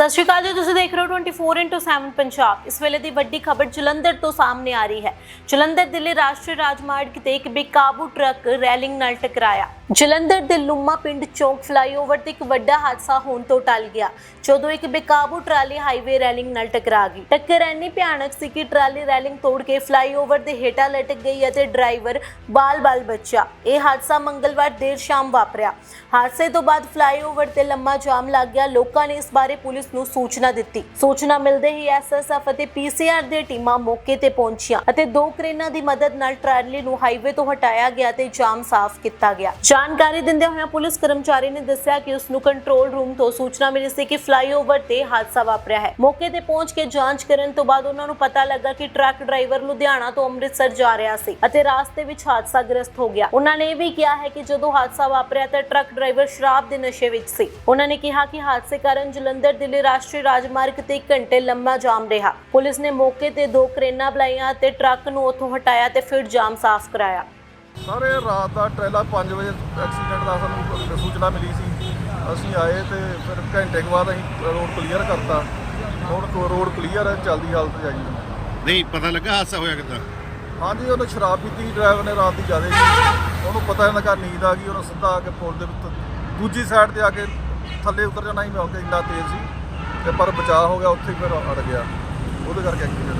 ਸਤਿ ਸ਼੍ਰੀ ਅਕਾਲ ਜੀ, ਤੁਸੀਂ ਦੇਖ ਰਹੇ ਹੋ 24/7 ਪੰਜਾਬ। ਇਸ ਵੇਲੇ ਦੀ ਵੱਡੀ ਖਬਰ ਜਲੰਧਰ ਤੋਂ ਸਾਹਮਣੇ ਆ ਰਹੀ ਹੈ। ਜਲੰਧਰ ਦਿੱਲੀ ਰਾਸ਼ਟਰੀ ਰਾਜਮਾਰਗ ਤੇ ਇੱਕ ਬੇਕਾਬੂ ਟਰੱਕ ਰੈਲਿੰਗ ਨਾਲ ਟਕਰਾਇਆ। ਜਲੰਧਰ ਦੇ ਲੁੰਮਾ ਪਿੰਡ ਚੌਕ ਫਲਾਈਓਵਰ ਤੇ ਇੱਕ ਵੱਡਾ ਹਾਦਸਾ ਹੋਣ ਤੋਂ ਟਲ ਗਿਆ, ਜਦੋਂ ਇੱਕ ਬੇਕਾਬੂ ਟਰਾਲੀ ਹਾਈਵੇ ਰੈਲਿੰਗ ਨਾਲ ਟਕਰਾ ਗਈ। ਟੱਕਰ ਇੰਨੀ ਭਿਆਨਕ ਸੀ ਕਿ ਟਰਾਲੀ ਰੈਲਿੰਗ ਤੋੜ ਕੇ ਫਲਾਈਓਵਰ ਦੇ ਹੇਠਾਂ ਲਟਕ ਗਈ ਅਤੇ ਡਰਾਈਵਰ ਬਾਲ-ਬਾਲ ਬਚਿਆ। ਇਹ ਹਾਦਸਾ ਮੰਗਲਵਾਰ ਦੇਰ ਸ਼ਾਮ ਵਾਪਰਿਆ। ਹਾਦਸੇ ਤੋਂ ਬਾਅਦ ਫਲਾਈਓਵਰ ਤੇ ਲੰਮਾ ਜਾਮ ਲੱਗ ਗਿਆ। ਲੋਕਾਂ ਨੇ ਇਸ ਬਾਰੇ ਪੁਲਿਸ ਨੂੰ ਸੂਚਨਾ ਦਿੱਤੀ। ਸੂਚਨਾ ਮਿਲਦੇ ਹੀ ਐਸਐਸਐਫ ਅਤੇ ਪੀਸੀਆਰ ਦੀ ਟੀਮਾਂ ਮੌਕੇ ਤੇ ਪਹੁੰਚੀਆਂ ਅਤੇ ਦੋ ਕਰੇਨਾਂ ਦੀ ਮਦਦ ਨਾਲ ਟਰਾਲੀ ਨੂੰ ਹਾਈਵੇ ਤੋਂ ਹਟਾਇਆ ਗਿਆ ਤੇ ਜਾਮ ਸਾਫ਼ ਕੀਤਾ ਗਿਆ। ਜਾਣਕਾਰੀ ਦਿੰਦੇ ਹੋਏ ਪੁਲਿਸ ਕਰਮਚਾਰੀ ਨੇ ਦੱਸਿਆ ਕਿ ਉਸ ਨੂੰ ਕੰਟਰੋਲ ਰੂਮ ਤੋਂ ਸੂਚਨਾ ਮਿਲੀ ਸੀ ਕਿ ਫਲਾਈਓਵਰ ਤੇ ਹਾਦਸਾ ਵਾਪਰਿਆ ਹੈ। ਮੌਕੇ ਤੇ ਪਹੁੰਚ ਕੇ ਜਾਂਚ ਕਰਨ ਤੋਂ ਬਾਅਦ ਉਹਨਾਂ ਨੂੰ ਪਤਾ ਲੱਗਾ ਕਿ ਟਰੱਕ ਡਰਾਈਵਰ ਲੁਧਿਆਣਾ ਤੋਂ ਅੰਮ੍ਰਿਤਸਰ ਜਾ ਰਿਹਾ ਸੀ ਅਤੇ ਰਾਸਤੇ ਵਿੱਚ ਹਾਦਸਾਗ੍ਰਸਤ ਹੋ ਗਿਆ। ਉਹਨਾਂ ਨੇ ਇਹ ਵੀ ਕਿਹਾ ਹੈ ਕਿ ਜਦੋਂ ਹਾਦਸਾ ਵਾਪਰਿਆ ਤਾਂ ਟਰੱਕ ਡਰਾਈਵਰ ਸ਼ਰਾਬ ਦੇ ਨਸ਼ੇ ਵਿੱਚ ਸੀ। ਉਹਨਾਂ ਨੇ ਕਿਹਾ ਕਿ ਹਾਦਸੇ ਕਾਰਨ ਜਲੰਧਰ ਦਿੱਲੀ ਰਾਸ਼ਟਰੀ ਰਾਜਮਾਰਗ ਤੇ 1 ਘੰਟੇ ਲੰਮਾ ਜਾਮ ਰਿਹਾ। ਪੁਲਿਸ ਨੇ ਮੌਕੇ ਤੇ ਦੋ ਕ੍ਰੇਨਾਂ ਬੁਲਾਈਆਂ ਤੇ ਟਰੱਕ ਨੂੰ ਉੱਥੋਂ ਹਟਾਇਆ ਤੇ ਫਿਰ ਜਾਮ ਸਾਫ਼ ਕਰਾਇਆ। ਸਰ ਰਾਤ ਦਾ ਟ੍ਰੇਲਾ 5 ਵਜੇ ਐਕਸੀਡੈਂਟ ਦਾ ਸਾਨੂੰ ਸੂਚਨਾ ਮਿਲੀ ਸੀ। ਅਸੀਂ ਆਏ ਤੇ ਫਿਰ ਘੰਟੇ ਕੁ ਬਾਅਦ ਅਸੀਂ ਰੋਡ ਕਲੀਅਰ ਕਰਤਾ। ਹੁਣ ਕੋ ਰੋਡ ਕਲੀਅਰ ਹੈ ਚੱਲਦੀ ਹਾਲਤ ਜਾਈ ਨਹੀਂ ਪਤਾ ਲੱਗਾ ਹਾਦਸਾ ਹੋਇਆ ਕਿੱਦਾਂ? ਹਾਂਜੀ ਉਹਨੇ ਸ਼ਰਾਬ ਪੀਤੀ ਡਰਾਈਵਰ ਨੇ ਰਾਤ ਦੀ ਜ਼ਿਆਦਾ ਸੀ ਉਹਨੂੰ ਪਤਾ ਇਹਨਾਂ ਕਾ ਨੀਂਦ ਆ ਗਈ ਉਹਨੇ ਸਿੱਧਾ ਆ ਕੇ ਪੁਲ ਦੇ ਉੱਤੇ ਦੂਜੀ ਸਾਈਡ ਤੇ ਆ ਕੇ ਥੱਲੇ ਉਤਰ ਜਾਣਾ ਹੀ ਮੈਂ ਕਿ ਇੰਨਾ ਤੇਜ਼ ਸੀ ਤੇ ਪਰ ਬਚਾਅ ਹੋ ਗਿਆ ਉੱਥੇ ਹੀ ਫਿਰ ਅੜ ਗਿਆ। ਉਹਦੇ ਕਰਕੇ ਐਕਸੀਡੈਂਟ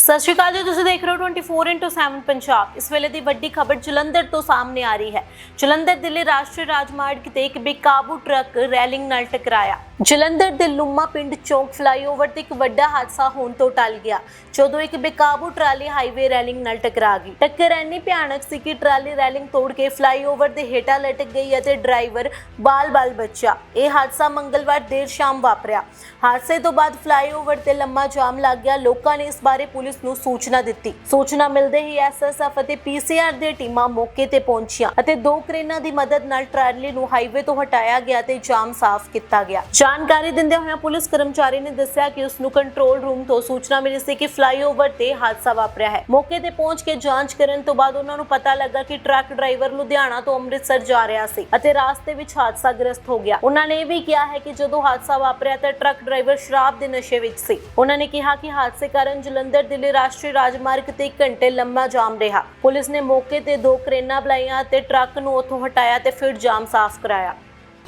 ਸਤਿ ਸ਼੍ਰੀ ਅਕਾਲ ਜੀ, ਤੁਸੀਂ ਦੇਖ ਰਹੇ ਹੋ 24/7 ਪੰਜਾਬ। ਇਸ ਵੇਲੇ ਦੀ ਵੱਡੀ ਖਬਰ ਜਲੰਧਰ ਤੋਂ ਸਾਹਮਣੇ ਆ ਰਹੀ ਹੈ। ਜਲੰਧਰ ਦਿੱਲੀ ਰਾਸ਼ਟਰੀ ਰਾਜਮਾਰਗ ਤੇ ਇੱਕ ਬੇਕਾਬੂ ਟਰੱਕ ਰੈਲਿੰਗ ਨਾਲ ਟਕਰਾਇਆ। ਜਲੰਧਰ ਦੇ ਲੁੰਮਾ ਪਿੰਡ ਚੌਕ ਫਲਾਈਓਵਰ ਤੇ ਇੱਕ ਵੱਡਾ ਹਾਦਸਾ ਹੋਣ ਤੋਂ ਟਲ ਗਿਆ, ਜਦੋਂ ਇੱਕ ਬੇਕਾਬੂ ਟਰਾਲੀ ਹਾਈਵੇ ਰੈਲਿੰਗ ਨਾਲ ਟਕਰਾ ਗਈ। ਟੱਕਰ ਇੰਨੀ ਭਿਆਨਕ ਸੀ ਕਿ ਟਰਾਲੀ ਰੈਲਿੰਗ ਤੋੜ ਕੇ ਫਲਾਈਓਵਰ ਦੇ ਹੇਠਾਂ ਲਟਕ ਗਈ ਅਤੇ ਡਰਾਈਵਰ ਬਾਲ-ਬਾਲ ਬਚਿਆ। ਇਹ ਹਾਦਸਾ ਮੰਗਲਵਾਰ ਦੇਰ ਸ਼ਾਮ ਵਾਪਰਿਆ। ਹਾਦਸੇ ਤੋਂ ਬਾਅਦ ਫਲਾਈਓਵਰ ਤੇ ਲੰਮਾ ਜਾਮ ਲੱਗ ਗਿਆ। ਲੋਕਾਂ ਨੇ ਇਸ ਬਾਰੇ ਪੁਲਿਸ ਨੂੰ ਸੂਚਨਾ ਦਿੱਤੀ। ਸੂਚਨਾ ਮਿਲਦੇ ਹੀ ਐਸਐਸਐਫ ਅਤੇ ਪੀਸੀਆਰ ਦੀਆਂ ਟੀਮਾਂ ਮੌਕੇ ਤੇ ਪਹੁੰਚੀਆਂ ਅਤੇ ਦੋ ਕ੍ਰੇਨਾਂ ਦੀ ਮਦਦ ਨਾਲ ਟਰਾਲੀ ਨੂੰ ਹਾਈਵੇ ਤੋਂ ਹਟਾਇਆ ਗਿਆ ਤੇ ਜਾਮ ਸਾਫ਼ ਕੀਤਾ ਗਿਆ। ਜਾਣਕਾਰੀ ਦਿੰਦੇ ਹੋਏ ਪੁਲਿਸ ਕਰਮਚਾਰੀ ਨੇ ਦੱਸਿਆ ਕਿ ਉਸ ਨੂੰ ਕੰਟਰੋਲ ਰੂਮ ਤੋਂ ਸੂਚਨਾ ਮਿਲੀ ਸੀ ਕਿ ਫਲਾਈਓਵਰ ਤੇ ਹਾਦਸਾ ਵਾਪਰਿਆ ਹੈ। ਮੌਕੇ ਤੇ ਪਹੁੰਚ ਕੇ ਜਾਂਚ ਕਰਨ ਤੋਂ ਬਾਅਦ ਉਹਨਾਂ ਨੂੰ ਪਤਾ ਲੱਗਾ ਕਿ ਟਰੱਕ ਡਰਾਈਵਰ ਲੁਧਿਆਣਾ ਤੋਂ ਅੰਮ੍ਰਿਤਸਰ ਜਾ ਰਿਹਾ ਸੀ ਅਤੇ ਰਾਸਤੇ ਵਿੱਚ ਹਾਦਸਾਗ੍ਰਸਤ ਹੋ ਗਿਆ। ਉਹਨਾਂ ਨੇ ਇਹ ਵੀ ਕਿਹਾ ਹੈ ਕਿ ਜਦੋਂ ਹਾਦਸਾ ਵਾਪਰਿਆ ਤਾਂ ਟਰੱਕ ਡਰਾਈਵਰ ਸ਼ਰਾਬ ਦੇ ਨਸ਼ੇ ਵਿੱਚ ਸੀ। ਉਹਨਾਂ ਨੇ ਕਿਹਾ ਕਿ ਹਾਦਸੇ ਕਾਰਨ ਜਲੰਧਰ ਦੇ ਦਿੱਲੀ ਰਾਸ਼ਟਰੀ ਰਾਜਮਾਰਗ ਤੇ 1 ਘੰਟੇ ਲੰਮਾ ਜਾਮ ਰਿਹਾ। ਪੁਲਿਸ ਨੇ ਮੌਕੇ ਤੇ ਦੋ ਕ੍ਰੇਨਾਂ ਬੁਲਾਈਆਂ ਤੇ ਟਰੱਕ ਨੂੰ ਉੱਥੋਂ ਹਟਾਇਆ ਤੇ ਫਿਰ ਜਾਮ ਸਾਫ਼ ਕਰਾਇਆ।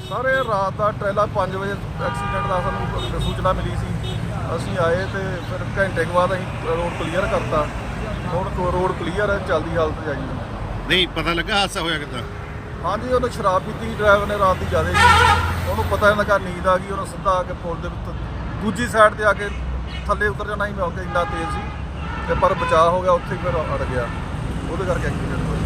ਸਰ ਰਾਤ ਦਾ ਟ੍ਰੇਲਾ 5 ਵਜੇ ਐਕਸੀਡੈਂਟ ਦਾ ਸਾਨੂੰ ਸੂਚਨਾ ਮਿਲੀ ਸੀ। ਅਸੀਂ ਆਏ ਤੇ ਫਿਰ ਘੰਟੇ ਕੁ ਬਾਅਦ ਅਸੀਂ ਰੋਡ ਕਲੀਅਰ ਕਰਤਾ। ਹੁਣ ਕੋ ਰੋਡ ਕਲੀਅਰ ਹੈ ਚੱਲਦੀ ਹਾਲਤ ਜਾਈ ਨਹੀਂ ਪਤਾ ਲੱਗਾ ਹਾਦਸਾ ਹੋਇਆ ਕਿੱਦਾਂ? ਹਾਂਜੀ ਉਹਨੇ ਸ਼ਰਾਬ ਪੀਤੀ ਡਰਾਈਵਰ ਨੇ ਰਾਤ ਦੀ ਜ਼ਿਆਦਾ ਸੀ ਉਹਨੂੰ ਪਤਾ ਇਹਨਾਂ ਕਾ ਨੀਂਦ ਆ ਗਈ ਉਹਨੇ ਸਿੱਧਾ ਆ ਕੇ ਪੁਲ ਦੇ ਉੱਤੇ ਦੂਜੀ ਸਾਈਡ ਤੇ ਆ ਕੇ ਥੱਲੇ ਉਤਰ ਜਾਣਾ ਹੀ ਮੈਂ ਇੰਨਾ ਤੇਜ਼ ਸੀ। ਤੇ ਪਰ ਬਚਾਅ ਹੋ ਗਿਆ ਉੱਥੇ ਹੀ ਫਿਰ ਅੜ ਗਿਆ। ਉਹਦੇ ਕਰਕੇ ਐਕਸੀਡੈਂਟ ਹੋਇਆ